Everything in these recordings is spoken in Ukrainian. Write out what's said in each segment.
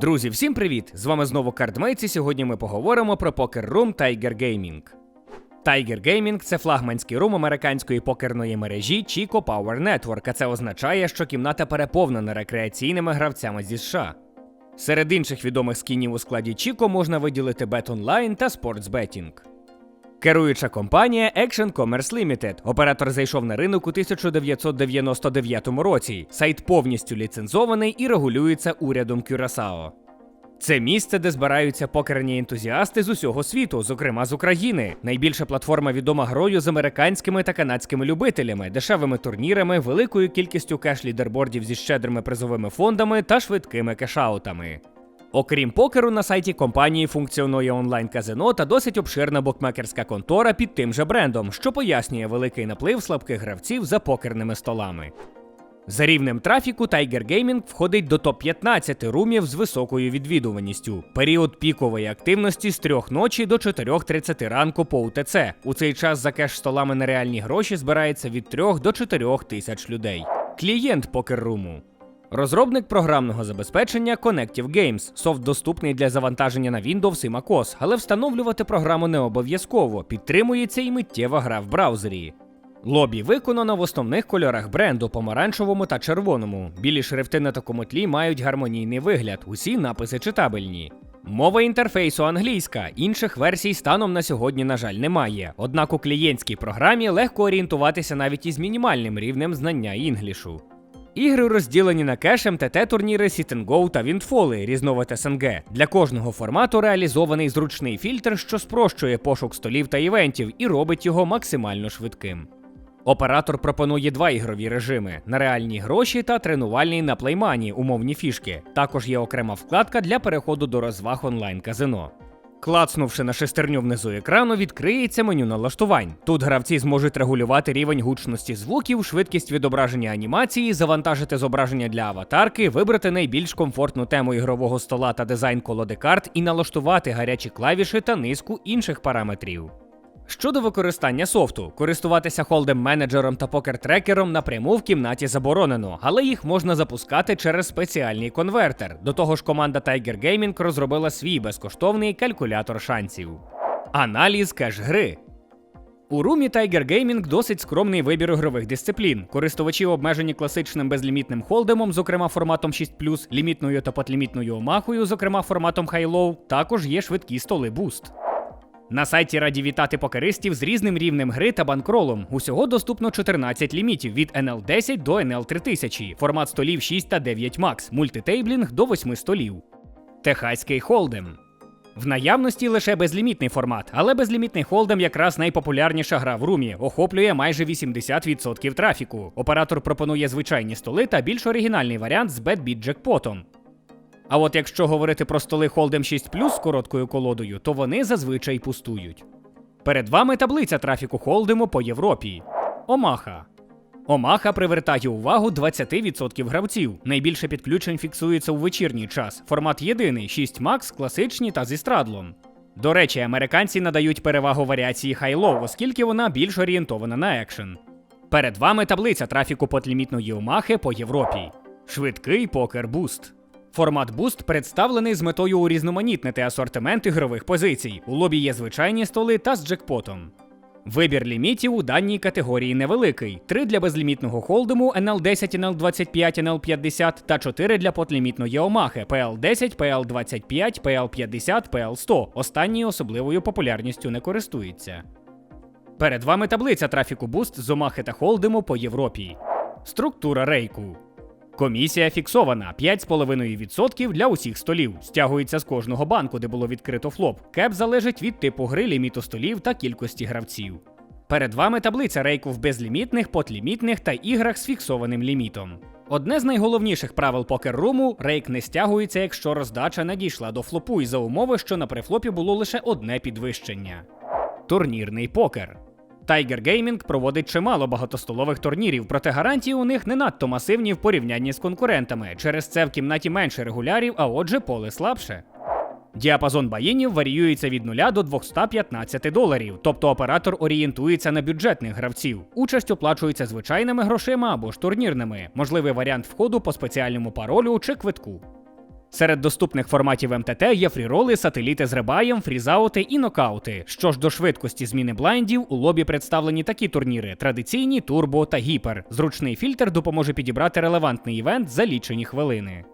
Друзі, всім привіт! З вами знову Кардмейт, і сьогодні ми поговоримо про покер-рум Tiger Gaming. Tiger Gaming – це флагманський рум американської покерної мережі Chico Power Network, а це означає, що кімната переповнена рекреаційними гравцями зі США. Серед інших відомих скінів у складі Chico можна виділити Bet Online та Sports Betting. Керуюча компанія Action Commerce Limited. Оператор зайшов на ринок у 1999 році. Сайт повністю ліцензований і регулюється урядом Кюрасао. Це місце, де збираються покерні ентузіасти з усього світу, зокрема з України. Найбільша платформа відома грою з американськими та канадськими любителями, дешевими турнірами, великою кількістю кеш-лідербордів зі щедрими призовими фондами та швидкими кешаутами. Окрім покеру, на сайті компанії функціонує онлайн-казино та досить обширна букмекерська контора під тим же брендом, що пояснює великий наплив слабких гравців за покерними столами. За рівнем трафіку Tiger Gaming входить до топ-15 румів з високою відвідуваністю. Період пікової активності з 3 ночі до 4.30 ранку по УТЦ. У цей час за кеш-столами на реальні гроші збирається від 3 до 4 тисяч людей. Клієнт покер-руму. Розробник програмного забезпечення Connective Games. Софт доступний для завантаження на Windows і MacOS, але встановлювати програму не обов'язково. Підтримується і миттєва гра в браузері. Лобі виконано в основних кольорах бренду помаранчевому та червоному. Білі шрифти на такому тлі мають гармонійний вигляд, усі написи читабельні. Мова інтерфейсу англійська, інших версій станом на сьогодні, на жаль, немає. Однак у клієнтській програмі легко орієнтуватися навіть із мінімальним рівнем знання інглішу. Ігри розділені на кеш, МТТ турніри, Sit та Віндфоли, різновид СНГ. Для кожного формату реалізований зручний фільтр, що спрощує пошук столів та івентів і робить його максимально швидким. Оператор пропонує два ігрові режими: на реальні гроші та тренувальний на плеймані, умовні фішки. Також є окрема вкладка для переходу до розваг онлайн-казино. Клацнувши на шестерню внизу екрану, відкриється меню налаштувань. Тут гравці зможуть регулювати рівень гучності звуків, швидкість відображення анімації, завантажити зображення для аватарки, вибрати найбільш комфортну тему ігрового стола та дизайн колоди карт і налаштувати гарячі клавіші та низку інших параметрів. Щодо використання софту, користуватися холдем менеджером та покер-трекером напряму в кімнаті заборонено, але їх можна запускати через спеціальний конвертер. До того ж, команда Tiger Gaming розробила свій безкоштовний калькулятор шансів. Аналіз кеш-гри. У румі Tiger Gaming досить скромний вибір ігрових дисциплін. Користувачі обмежені класичним безлімітним холдемом, зокрема форматом 6, лімітною та подлімітною омахою, зокрема форматом High-Low, також є швидкі столи Boost. На сайті раді вітати покеристів з різним рівнем гри та банкролом. Усього доступно 14 лімітів від NL10 до NL3000, формат столів 6 та 9 Max, мультитейблінг до 8 столів. Техаський холдем. В наявності лише безлімітний формат, але безлімітний холдем якраз найпопулярніша гра в румі, охоплює майже 80% трафіку. Оператор пропонує звичайні столи та більш оригінальний варіант з BetBeat джекпотом. А от якщо говорити про столи Hold'em 6 Plus з короткою колодою, то вони зазвичай пустують. Перед вами таблиця трафіку Холдему по Європі. Омаха. Омаха привертає увагу 20% гравців. Найбільше підключень фіксується у вечірній час. Формат єдиний 6 Max, класичні та зі страдлом. До речі, американці надають перевагу варіації High-Low, оскільки вона більш орієнтована на екшен. Перед вами таблиця трафіку подлімітної Омахи по Європі. Швидкий покер буст. Формат Boost представлений з метою урізноманітнити асортимент ігрових позицій. У лобі є звичайні столи та з джекпотом. Вибір лімітів у даній категорії невеликий: 3 для безлімітного холдему NL10, NL25, NL50 та 4 для подлімітної омахи PL10, PL25, PL50, PL100. Останні особливою популярністю не користуються. Перед вами таблиця трафіку Boost з омахи та холдему по Європі. Структура рейку. Комісія фіксована 5,5% для усіх столів. Стягується з кожного банку, де було відкрито флоп. Кеп залежить від типу гри, ліміту столів та кількості гравців. Перед вами таблиця рейку в безлімітних, подлімітних та іграх з фіксованим лімітом. Одне з найголовніших правил покер-руму – рейк не стягується, якщо роздача надійшла до флопу, і за умови, що на префлопі було лише одне підвищення. Турнірний покер. Tiger Gaming проводить чимало багатостолових турнірів, проте гарантії у них не надто масивні в порівнянні з конкурентами. Через це в кімнаті менше регулярів, а отже, поле слабше. Діапазон баїнів варіюється від 0 до 215 доларів, тобто оператор орієнтується на бюджетних гравців. Участь оплачується звичайними грошима або ж турнірними, можливий варіант входу по спеціальному паролю чи квитку. Серед доступних форматів МТТ є фріроли, сателіти з ребаєм, фрізаути і нокаути. Що ж до швидкості зміни блайндів, у лобі представлені такі турніри: традиційні, турбо та гіпер. Зручний фільтр допоможе підібрати релевантний івент за лічені хвилини.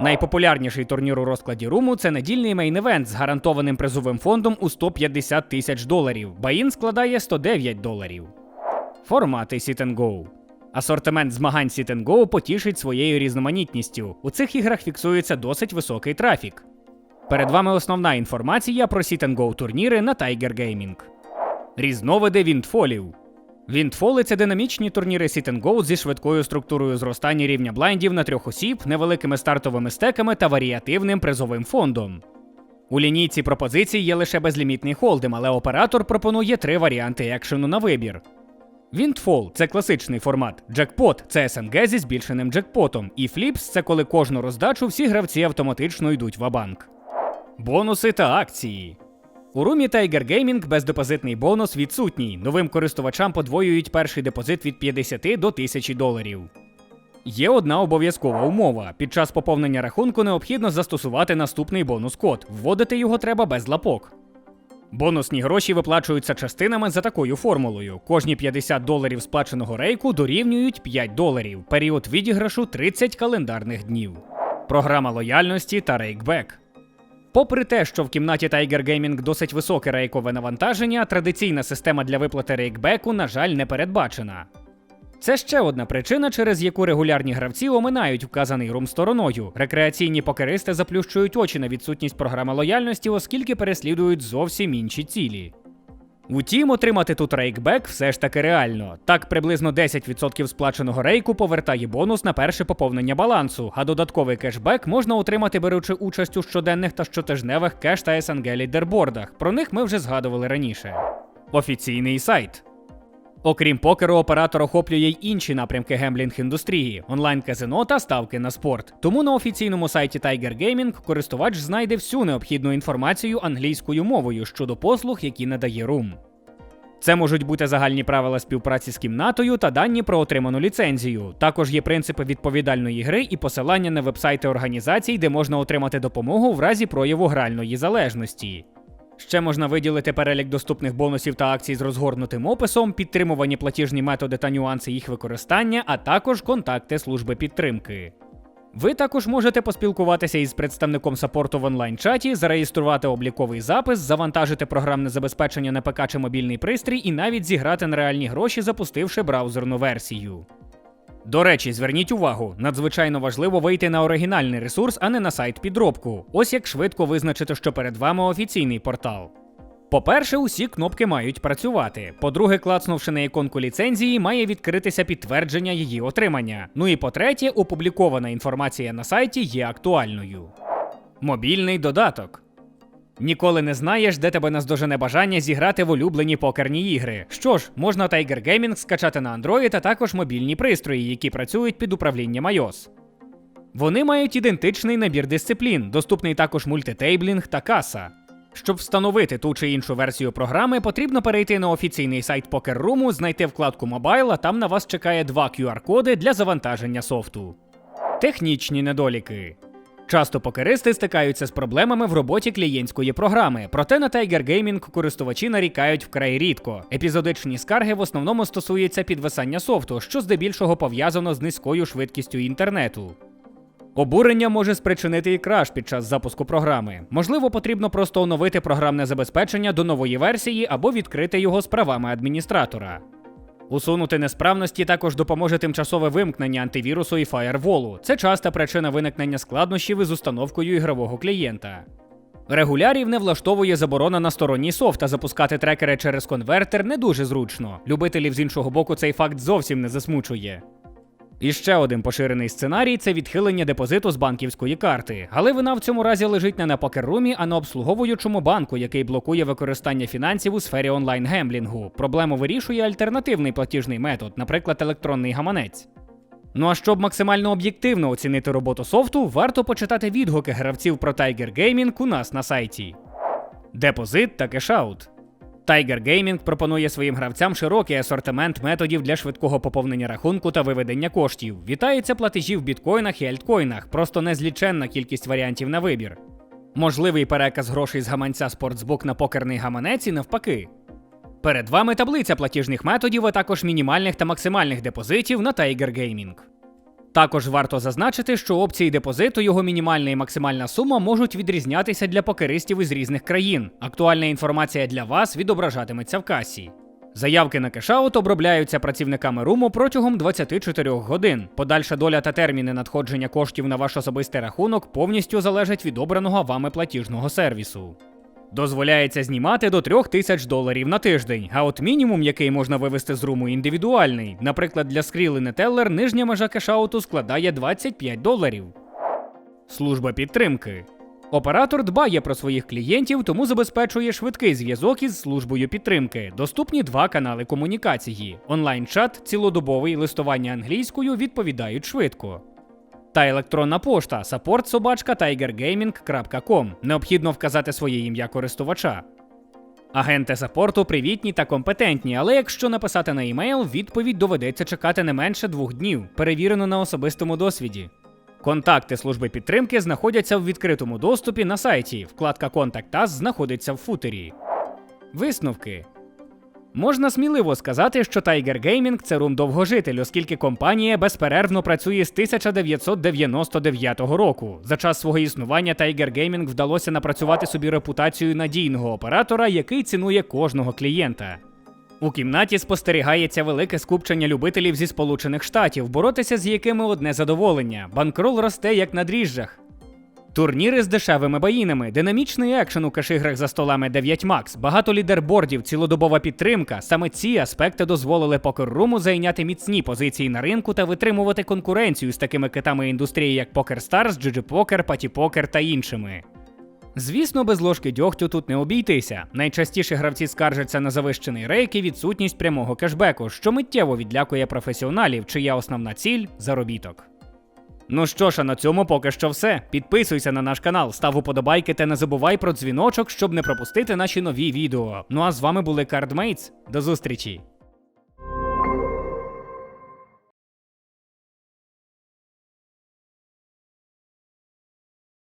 Найпопулярніший турнір у розкладі руму це недільний мейн-евент з гарантованим призовим фондом у 150 тисяч доларів. Баїн складає 109 доларів. Формати Sit. Асортимент змагань Sit Go потішить своєю різноманітністю. У цих іграх фіксується досить високий трафік. Перед вами основна інформація про Sit Go турніри на Tiger Gaming. Різновиди віндфолів. Віндфоли це динамічні турніри Sit Go зі швидкою структурою зростання рівня блайндів на трьох осіб, невеликими стартовими стеками та варіативним призовим фондом. У лінійці пропозицій є лише безлімітний холдем, але оператор пропонує три варіанти екшену на вибір. Віндфол це класичний формат. Джекпот це СНГ зі збільшеним джекпотом. І фліпс це коли кожну роздачу всі гравці автоматично йдуть в банк Бонуси та акції. У румі Tiger Gaming бездепозитний бонус відсутній. Новим користувачам подвоюють перший депозит від 50 до 1000 доларів. Є одна обов'язкова умова. Під час поповнення рахунку необхідно застосувати наступний бонус-код. Вводити його треба без лапок. Бонусні гроші виплачуються частинами за такою формулою. Кожні 50 доларів сплаченого рейку дорівнюють 5 доларів. Період відіграшу 30 календарних днів. Програма лояльності та рейкбек. Попри те, що в кімнаті Tiger Gaming досить високе рейкове навантаження, традиційна система для виплати рейкбеку, на жаль, не передбачена. Це ще одна причина, через яку регулярні гравці оминають вказаний рум стороною. Рекреаційні покеристи заплющують очі на відсутність програми лояльності, оскільки переслідують зовсім інші цілі. Утім, отримати тут рейкбек все ж таки реально. Так, приблизно 10% сплаченого рейку повертає бонус на перше поповнення балансу, а додатковий кешбек можна отримати, беручи участь у щоденних та щотижневих кеш та СНГ лідербордах. Про них ми вже згадували раніше. Офіційний сайт. Окрім покеру, оператор охоплює й інші напрямки гемблінг індустрії, онлайн-казино та ставки на спорт. Тому на офіційному сайті Tiger Gaming користувач знайде всю необхідну інформацію англійською мовою щодо послуг, які надає Room. Це можуть бути загальні правила співпраці з кімнатою та дані про отриману ліцензію. Також є принципи відповідальної гри і посилання на вебсайти організацій, де можна отримати допомогу в разі прояву гральної залежності. Ще можна виділити перелік доступних бонусів та акцій з розгорнутим описом, підтримувані платіжні методи та нюанси їх використання, а також контакти служби підтримки. Ви також можете поспілкуватися із представником саппорту в онлайн-чаті, зареєструвати обліковий запис, завантажити програмне забезпечення на ПК чи мобільний пристрій і навіть зіграти на реальні гроші, запустивши браузерну версію. До речі, зверніть увагу, надзвичайно важливо вийти на оригінальний ресурс, а не на сайт підробку. Ось як швидко визначити, що перед вами офіційний портал. По-перше, усі кнопки мають працювати. По-друге, клацнувши на іконку ліцензії, має відкритися підтвердження її отримання. Ну і по-третє, опублікована інформація на сайті є актуальною. Мобільний додаток. Ніколи не знаєш, де тебе наздожене бажання зіграти в улюблені покерні ігри. Що ж, можна Tiger Gaming скачати на Android, а також мобільні пристрої, які працюють під управлінням iOS. Вони мають ідентичний набір дисциплін, доступний також мультитейблінг та каса. Щоб встановити ту чи іншу версію програми, потрібно перейти на офіційний сайт Poker Room, знайти вкладку Mobile, а там на вас чекає два QR-коди для завантаження софту. Технічні недоліки. Часто покеристи стикаються з проблемами в роботі клієнтської програми, проте на Tiger Gaming користувачі нарікають вкрай рідко. Епізодичні скарги в основному стосуються підвисання софту, що здебільшого пов'язано з низькою швидкістю інтернету. Обурення може спричинити і краш під час запуску програми. Можливо, потрібно просто оновити програмне забезпечення до нової версії або відкрити його з правами адміністратора. Усунути несправності також допоможе тимчасове вимкнення антивірусу і фаєрволу. Це часта причина виникнення складнощів із установкою ігрового клієнта. Регулярів не влаштовує заборона на стороні софта запускати трекери через конвертер не дуже зручно. Любителів з іншого боку цей факт зовсім не засмучує. І ще один поширений сценарій це відхилення депозиту з банківської карти. Але вина в цьому разі лежить не на покеррумі, а на обслуговуючому банку, який блокує використання фінансів у сфері онлайн-гемблінгу. Проблему вирішує альтернативний платіжний метод, наприклад, електронний гаманець. Ну а щоб максимально об'єктивно оцінити роботу софту, варто почитати відгуки гравців про Tiger Gaming у нас на сайті. Депозит та кешаут. Tiger Gaming пропонує своїм гравцям широкий асортимент методів для швидкого поповнення рахунку та виведення коштів. Вітаються платежі в біткоїнах і альткоїнах, просто незліченна кількість варіантів на вибір. Можливий переказ грошей з гаманця Sportsbook на покерний гаманець і навпаки. Перед вами таблиця платіжних методів, а також мінімальних та максимальних депозитів на Tiger Gaming. Також варто зазначити, що опції депозиту, його мінімальна і максимальна сума можуть відрізнятися для покеристів із різних країн. Актуальна інформація для вас відображатиметься в касі. Заявки на кешаут обробляються працівниками руму протягом 24 годин. Подальша доля та терміни надходження коштів на ваш особистий рахунок повністю залежать від обраного вами платіжного сервісу. Дозволяється знімати до 3000 доларів на тиждень, а от мінімум, який можна вивести з руму, індивідуальний. Наприклад, для і Neteller нижня межа кешауту складає 25 доларів. Служба підтримки. Оператор дбає про своїх клієнтів, тому забезпечує швидкий зв'язок із службою підтримки. Доступні два канали комунікації: онлайн-чат, цілодобовий листування англійською відповідають швидко. Та електронна пошта support собачка Необхідно вказати своє ім'я користувача. Агенти саппорту привітні та компетентні, але якщо написати на емейл, відповідь доведеться чекати не менше двох днів, перевірено на особистому досвіді. Контакти служби підтримки знаходяться в відкритому доступі на сайті. Вкладка Contact Us знаходиться в футері. Висновки. Можна сміливо сказати, що Tiger Gaming – це рум довгожитель, оскільки компанія безперервно працює з 1999 року. За час свого існування Tiger Gaming вдалося напрацювати собі репутацію надійного оператора, який цінує кожного клієнта. У кімнаті спостерігається велике скупчення любителів зі Сполучених Штатів, боротися з якими одне задоволення. Банкрол росте як на дріжджах. Турніри з дешевими баїнами, динамічний екшен у кашиграх за столами 9 Max, багато лідербордів, цілодобова підтримка. Саме ці аспекти дозволили покер-руму зайняти міцні позиції на ринку та витримувати конкуренцію з такими китами індустрії, як PokerStars, GG Poker, Patty Poker та іншими. Звісно, без ложки дьогтю тут не обійтися. Найчастіше гравці скаржаться на завищений рейк і відсутність прямого кешбеку, що миттєво відлякує професіоналів, чия основна ціль заробіток. Ну що ж, а на цьому поки що все. Підписуйся на наш канал, став уподобайки та не забувай про дзвіночок, щоб не пропустити наші нові відео. Ну а з вами були Cardmates. До зустрічі!